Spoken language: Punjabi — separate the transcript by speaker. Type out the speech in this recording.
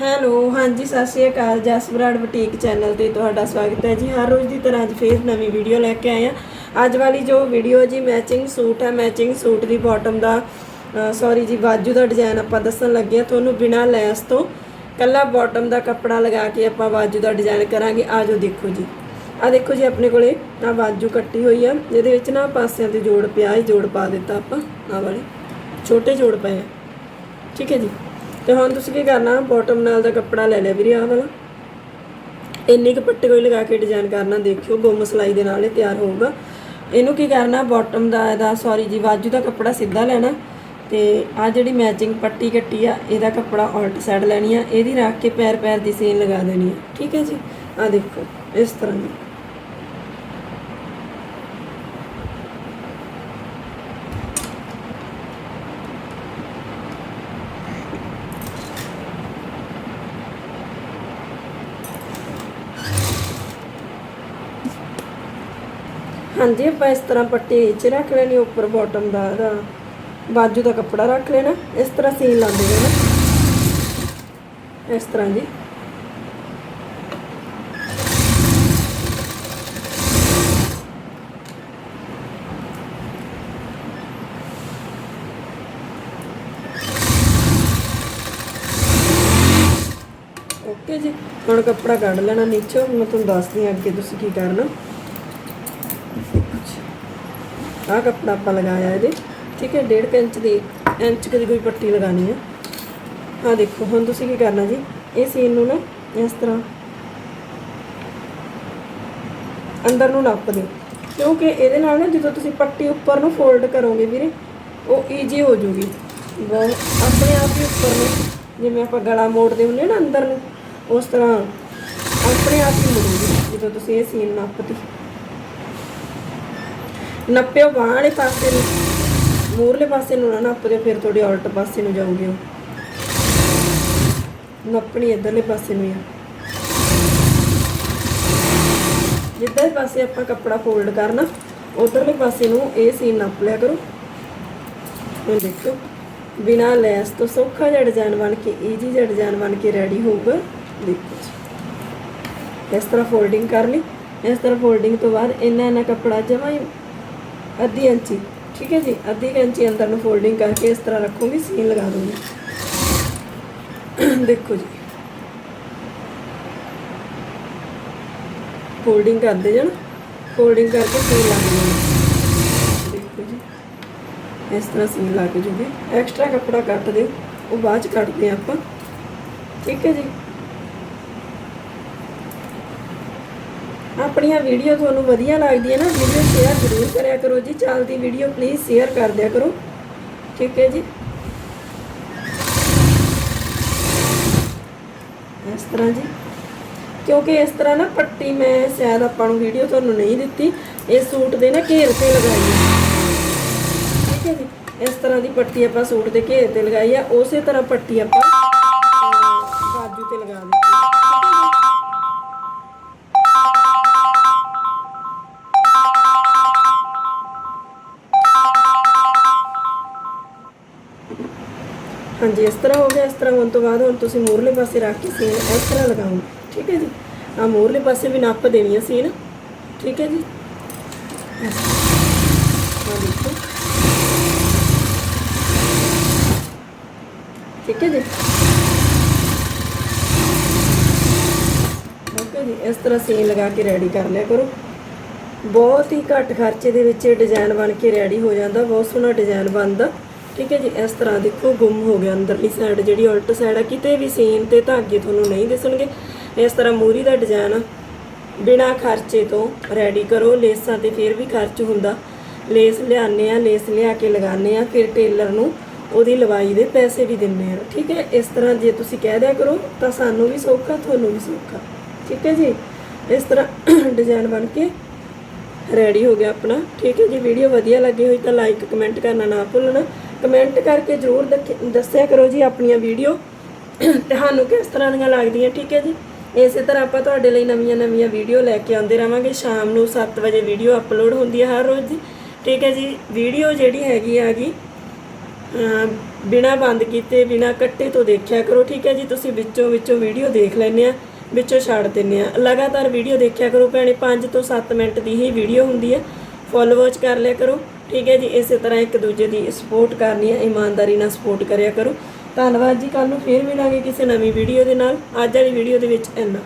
Speaker 1: ਹੈਲੋ, ਹਾਂਜੀ, ਸਤਿ ਸ਼੍ਰੀ ਅਕਾਲ। ਜਸ ਬਰਾੜ ਬੁਟੀਕ ਚੈਨਲ ਤੇ ਤੁਹਾਡਾ ਸਵਾਗਤ ਹੈ ਜੀ। ਹਰ ਰੋਜ਼ ਦੀ ਤਰ੍ਹਾਂ ਅੱਜ ਫੇਰ ਨਵੀਂ ਵੀਡੀਓ ਲੈ ਕੇ ਆਏ ਆ ਅੱਜ ਵਾਲੀ ਜੋ ਵੀਡੀਓ ਜੀ ਮੈਚਿੰਗ ਸੂਟ ਹੈ। ਮੈਚਿੰਗ ਸੂਟ ਦੀ ਬਾਟਮ ਦਾ ਸੌਰੀ ਜੀ ਬਾਜੂ ਦਾ ਡਿਜ਼ਾਈਨ ਆਪਾਂ ਦੱਸਣ ਲੱਗੇ ਆ ਤੁਹਾਨੂੰ ਬਿਨਾਂ ਲੈਸ ਤੋਂ ਕੱਲਾ ਬਾਟਮ ਦਾ ਕੱਪੜਾ ਲਗਾ ਕੇ ਆਪਾਂ ਬਾਜੂ ਦਾ ਡਿਜ਼ਾਈਨ ਕਰਾਂਗੇ। ਆਜੋ ਦੇਖੋ ਜੀ। ਆ ਦੇਖੋ ਜੀ, ਆਪਣੇ ਕੋਲੇ ਆ ਬਾਜੂ ਕੱਟੀ ਹੋਈ ਆ। ਜਿਹਦੇ ਵਿੱਚ ਨਾ ਪਾਸਿਆਂ ਤੇ ਜੋੜ ਪਿਆ ਹੈ। ਜੋੜ ਪਾ ਦਿੱਤਾ ਆਪਾਂ। ਆ ਵਾਲੇ। ਛੋਟੇ ਜੋੜ ਪਏ ਆ। ਠੀਕ ਹੈ ਜੀ। ਤੇ ਹੁਣ ਤੁਸੀਂ ਕੀ ਕਰਨਾ? ਬਾਟਮ ਨਾਲ ਦਾ ਕੱਪੜਾ ਲੈ ਲਿਆ ਵੀਰੇ ਆਹ ਵਾਲਾ। ਇੰਨੀ ਕੁ ਪੱਟੀ ਕੋਈ ਲਗਾ ਕੇ ਡਿਜ਼ਾਈਨ ਕਰਨਾ, ਦੇਖਿਓ, ਗੁੰਮ ਸਲਾਈ ਦੇ ਨਾਲ ਇਹ ਤਿਆਰ ਹੋਊਗਾ। ਇਹਨੂੰ ਕੀ ਕਰਨਾ? ਬਾਟਮ ਦਾ ਇਹਦਾ ਸੌਰੀ ਜੀ ਬਾਜੂ ਦਾ ਕੱਪੜਾ ਸਿੱਧਾ ਲੈਣਾ। ਤੇ ਆ ਜਿਹੜੀ ਮੈਚਿੰਗ ਪੱਟੀ ਕੱਟੀ ਆ, ਇਹਦਾ ਕੱਪੜਾ ਉਲਟ ਸਾਈਡ ਲੈਣੀ ਆ। ਇਹਦੀ ਰੱਖ ਕੇ ਪੈਰ ਪੈਰ ਦੀ ਸੀਨ ਲਗਾ ਦੇਣੀ ਆ। ਠੀਕ ਹੈ ਜੀ? ਆ ਦੇਖੋ, ਇਸ ਤਰ੍ਹਾਂ ਹਾਂਜੀ, ਆਪਾਂ ਇਸ ਤਰ੍ਹਾਂ ਪੱਟੀ ਨੀਚੇ ਰੱਖ ਲੈਣੀ, ਉੱਪਰ ਬਾਟਮ ਦਾ ਇਹਦਾ ਬਾਜੂ ਦਾ ਕੱਪੜਾ ਰੱਖ ਲੈਣਾ। ਇਸ ਤਰ੍ਹਾਂ ਸੀਨ ਲਾਉਂਦੇ ਜਾਣਾ ਇਸ ਤਰ੍ਹਾਂ ਜੀ। ਓਕੇ ਜੀ, ਹੁਣ ਕੱਪੜਾ ਕੱਢ ਲੈਣਾ ਨੀਚੇ। ਮੈਂ ਤੁਹਾਨੂੰ ਦੱਸਦੀ ਹਾਂ ਅੱਗੇ ਤੁਸੀਂ ਕੀ ਕਰਨਾ। ਆਹ ਕੱਪੜਾ ਆਪਾਂ ਲਗਾਇਆ ਇਹਦੇ। ਠੀਕ ਹੈ 1.5 ਇੰਚ ਦੀ ਇੰਚ ਦੀ ਕੋਈ ਪੱਟੀ ਲਗਾਣੀ ਹੈ। ਆਹ ਦੇਖੋ, ਹੁਣ ਤੁਸੀਂ ਕੀ ਕਰਨਾ ਜੀ? ਇਹ ਸੀਨ ਨੂੰ ਨਾ ਇਸ ਤਰ੍ਹਾਂ ਅੰਦਰ ਨੂੰ ਨੱਪ ਦਿਓ। ਕਿਉਂਕਿ ਇਹਦੇ ਨਾਲ ਨਾ ਜਦੋਂ ਤੁਸੀਂ ਪੱਟੀ ਉੱਪਰ ਨੂੰ ਫੋਲਡ ਕਰੋਗੇ ਵੀਰੇ, ਉਹ ਈਜੀ ਹੋ ਜੂਗੀ। ਆਪਣੇ ਆਪ ਹੀ ਉੱਪਰ ਨੂੰ, ਜਿਵੇਂ ਆਪਾਂ ਗਲਾ ਮੋੜਦੇ ਹੁੰਦੇ ਨਾ ਅੰਦਰ ਨੂੰ, ਉਸ ਤਰ੍ਹਾਂ ਆਪਣੇ ਆਪ ਹੀ ਮੁੜੂਗੀ, ਜਦੋਂ ਤੁਸੀਂ ਇਹ ਸੀਨ ਨੱਪਤੀ। ਨੱਪਿਓ ਬਾਂਹ ਵਾਲੇ ਪਾਸੇ ਨੂੰ। ਮੂਰਲੇ ਪਾਸੇ ਨੂੰ ਨਾ ਨੱਪ ਦਿਓ ਫਿਰ ਤੁਹਾਡੇ ਉਲਟ ਪਾਸੇ ਨੂੰ ਜਾਓਗੇ ਉਹ। ਨੱਪਣੀ ਇਧਰਲੇ ਪਾਸੇ ਨੂੰ ਆ। ਜਿੱਦਾਂ ਪਾਸੇ ਆਪਾਂ ਕੱਪੜਾ ਫੋਲਡ ਕਰਨਾ, ਉਧਰਲੇ ਪਾਸੇ ਨੂੰ ਇਹ ਸੀਨ ਨੱਪ ਲਿਆ ਕਰੋ। ਹੁਣ ਦੇਖੋ ਬਿਨਾ ਲੈਸ ਤੋਂ ਸੌਖਾ ਜਿਹਾ ਡਿਜ਼ਾਈਨ ਬਣ ਕੇ ਈਜੀ ਜਿਹਾ ਡਿਜ਼ਾਈਨ ਬਣ ਕੇ ਰੈਡੀ ਹੋਊਗਾ। ਦੇਖੋ ਜੀ। ਇਸ ਤਰ੍ਹਾਂ ਫੋਲਡਿੰਗ ਕਰ ਲਈ। ਇਸ ਤਰ੍ਹਾਂ ਫੋਲਡਿੰਗ ਤੋਂ ਬਾਅਦ ਇੰਨਾ ਇੰਨਾ ਕੱਪੜਾ ਜਮਾ ਹੀ ਅੱਧੀ ਇੰਚੀ, ਠੀਕ ਹੈ ਜੀ? ਅੱਧੀ ਕੁ ਇੰਚੀ ਅੰਦਰ ਨੂੰ ਫੋਲਡਿੰਗ ਕਰਕੇ ਇਸ ਤਰ੍ਹਾਂ ਰੱਖੂਗੀ ਸੀਨ ਲਗਾ ਦੂੰਗੀ। ਦੇਖੋ ਜੀ। ਫੋਲਡਿੰਗ ਕਰਦੇ ਜਾਣਾ ਫੋਲਡਿੰਗ ਕਰਕੇ ਸੀਨ ਲਾ ਦੇਣਾ ਦੇਖੋ ਜੀ। ਇਸ ਤਰ੍ਹਾਂ ਸੀਨ ਲਾ ਕੇ ਜੂਗੇ। ਐਕਸਟਰਾ ਕੱਪੜਾ ਕੱਟ ਦਿਓ, ਉਹ ਬਾਅਦ ਚ ਕੱਟਦੇ ਹਾਂ ਆਪਾਂ। ਠੀਕ ਹੈ ਜੀ? ਆਪਣੀਆਂ ਵੀਡੀਓ ਤੁਹਾਨੂੰ ਵਧੀਆ ਲੱਗਦੀਆਂ ਨਾ, ਵੀਡੀਓ ਸ਼ੇਅਰ ਜ਼ਰੂਰ ਕਰਿਆ ਕਰੋ ਜੀ। ਚੱਲਦੀ ਵੀਡੀਓ ਪਲੀਜ਼ ਸ਼ੇਅਰ ਕਰ ਦਿਆ ਕਰੋ। ਠੀਕ ਹੈ ਜੀ? ਇਸ ਤਰ੍ਹਾਂ ਜੀ। ਕਿਉਂਕਿ ਇਸ ਤਰ੍ਹਾਂ ਨਾ ਪੱਟੀ ਮੈਂ ਸ਼ਾਇਦ ਆਪਾਂ ਨੂੰ ਵੀਡੀਓ ਤੁਹਾਨੂੰ ਨਹੀਂ ਦਿੱਤੀ, ਇਹ ਸੂਟ ਦੇ ਨਾ ਘੇਰ ਤੇ ਲਗਾਈ ਹੈ ਠੀਕ ਹੈ ਜੀ? ਇਸ ਤਰ੍ਹਾਂ ਦੀ ਪੱਟੀ ਆਪਾਂ ਸੂਟ ਦੇ ਘੇਰ ਤੇ ਲਗਾਈ ਹੈ ਉਸੇ ਤਰ੍ਹਾਂ ਪੱਟੀ ਆਪਾਂ ਬਾਜੂ ਤੇ ਲਗਾ ਹਾਂਜੀ, ਇਸ ਤਰ੍ਹਾਂ ਹੋ ਗਿਆ, ਇਸ ਤਰ੍ਹਾਂ ਹੋਣ ਤੋਂ ਬਾਅਦ ਹੁਣ ਤੁਸੀਂ ਮੂਰਲੇ ਪਾਸੇ ਰੱਖ ਕੇ ਸੀਨ ਇਸ ਤਰ੍ਹਾਂ ਲਗਾਓ। ਠੀਕ ਹੈ ਜੀ? ਆ ਮੂਰਲੇ ਪਾਸੇ ਵੀ ਨੱਪ ਦੇਣੀ ਹੈ ਸੀਨ। ਠੀਕ ਹੈ ਜੀ? ਇਸ ਦੇਖੋ ਠੀਕ ਹੈ ਜੀ? ਓਕੇ ਜੀ, ਇਸ ਤਰ੍ਹਾਂ ਸੀਨ ਲਗਾ ਕੇ ਰੈਡੀ ਕਰ ਲਿਆ ਕਰੋ। ਬਹੁਤ ਹੀ ਘੱਟ ਖਰਚੇ ਦੇ ਵਿੱਚ ਇਹ ਡਿਜ਼ਾਈਨ ਬਣ ਕੇ ਰੈਡੀ ਹੋ ਜਾਂਦਾ, ਬਹੁਤ ਸੋਹਣਾ ਡਿਜ਼ਾਈਨ ਬਣਦਾ। ਠੀਕ ਹੈ ਜੀ, ਇਸ ਤਰ੍ਹਾਂ ਦੇਖੋ, ਗੁੰਮ ਹੋ ਗਿਆ ਅੰਦਰਲੀ ਸਾਈਡ ਜਿਹੜੀ ਉਲਟ ਸਾਈਡ ਆ, ਕਿਤੇ ਵੀ ਸੀਨ ਤੇ ਧਾਗੇ ਤੁਹਾਨੂੰ ਨਹੀਂ ਦਿਸਣਗੇ। ਇਸ ਤਰ੍ਹਾਂ ਮੂਰੀ ਦਾ ਡਿਜ਼ਾਈਨ ਬਿਨਾ ਖਰਚੇ ਤੋਂ ਰੈਡੀ ਕਰੋ, ਲੇਸਾਂ ਤੇ ਫਿਰ ਵੀ ਖਰਚ ਹੁੰਦਾ। ਲੇਸ ਲਿਆਉਂਦੇ ਆ, ਲੇਸ ਲਿਆ ਕੇ ਲਗਾਉਂਦੇ ਆ, ਫਿਰ ਟੇਲਰ ਨੂੰ ਉਹਦੀ ਲਵਾਈ ਦੇ ਪੈਸੇ ਵੀ ਦਿੰਨੇ ਆ। ਠੀਕ ਹੈ, ਇਸ ਤਰ੍ਹਾਂ ਜੇ ਤੁਸੀਂ ਕਹਿ ਦਿਆ ਕਰੋ, ਤਾਂ ਸਾਨੂੰ ਵੀ ਸੌਖਾ, ਤੁਹਾਨੂੰ ਵੀ ਸੌਖਾ। ਠੀਕ ਹੈ ਜੀ, ਇਸ ਤਰ੍ਹਾਂ ਡਿਜ਼ਾਈਨ ਬਣ ਕੇ ਰੈਡੀ ਹੋ ਗਿਆ ਆਪਣਾ। ਠੀਕ ਹੈ ਜੀ ਵੀਡੀਓ ਵਧੀਆ ਲੱਗੀ ਹੋਈ ਤਾਂ ਲਾਈਕ ਕਮੈਂਟ ਕਰਨਾ ਨਾ ਭੁੱਲਣਾ। ਕਮੈਂਟ ਕਰਕੇ ਜ਼ਰੂਰ ਦੱਖ- ਦੱਸਿਆ ਕਰੋ ਜੀ ਆਪਣੀਆਂ ਵੀਡੀਓ। ਤੁਹਾਨੂੰ ਕਿਸ ਤਰ੍ਹਾਂ ਦੀਆਂ ਲੱਗਦੀਆਂ, ਠੀਕ ਹੈ ਜੀ? ਇਸੇ ਤਰ੍ਹਾਂ ਆਪਾਂ ਤੁਹਾਡੇ ਲਈ ਨਵੀਆਂ ਨਵੀਆਂ ਵੀਡੀਓ ਲੈ ਕੇ ਆਉਂਦੇ ਰਵਾਂਗੇ। ਸ਼ਾਮ ਨੂੰ 7 ਵਜੇ ਵੀਡੀਓ ਅਪਲੋਡ ਹੁੰਦੀ ਹੈ ਹਰ ਰੋਜ਼ ਦੀ। ਠੀਕ ਹੈ ਜੀ, ਵੀਡੀਓ ਜਿਹੜੀ ਹੈਗੀ ਆਗੀ ਬਿਨਾ ਬੰਦ ਕੀਤੇ, ਬਿਨਾ ਕੱਟੇ ਤੋਂ ਦੇਖਿਆ ਕਰੋ, ਠੀਕ ਹੈ ਜੀ? ਤੁਸੀਂ ਵਿੱਚੋਂ ਵਿੱਚੋਂ ਵੀਡੀਓ ਦੇਖ ਲੈਂਦੇ ਆ ਵਿੱਚੋਂ ਛੱਡ ਦਿੰਦੇ ਆ ਲਗਾਤਾਰ ਵੀਡੀਓ ਦੇਖਿਆ ਕਰੋ ਭੈਣੇ 5 ਤੋਂ 7 ਮਿੰਟ ਦੀ ਹੀ ਵੀਡੀਓ ਹੁੰਦੀ ਹੈ। ਫੋਲੋ ਵਾਚ ਕਰ ਲਿਆ ਕਰੋ। ਠੀਕ ਹੈ ਜੀ, ਇਸੇ ਤਰ੍ਹਾਂ ਇੱਕ ਦੂਜੇ ਦੀ ਸਪੋਰਟ ਕਰਨੀ ਹੈ, ਇਮਾਨਦਾਰੀ ਨਾਲ ਸਪੋਰਟ ਕਰਿਆ ਕਰੋ। ਧੰਨਵਾਦ ਜੀ ਕੱਲ ਨੂੰ ਫੇਰ ਮਿਲਾਂਗੇ ਕਿਸੇ ਨਵੀਂ ਵੀਡੀਓ ਦੇ ਨਾਲ। ਅੱਜ ਵਾਲੀ ਵੀਡੀਓ ਦੇ ਵਿੱਚ ਇੰਨਾ।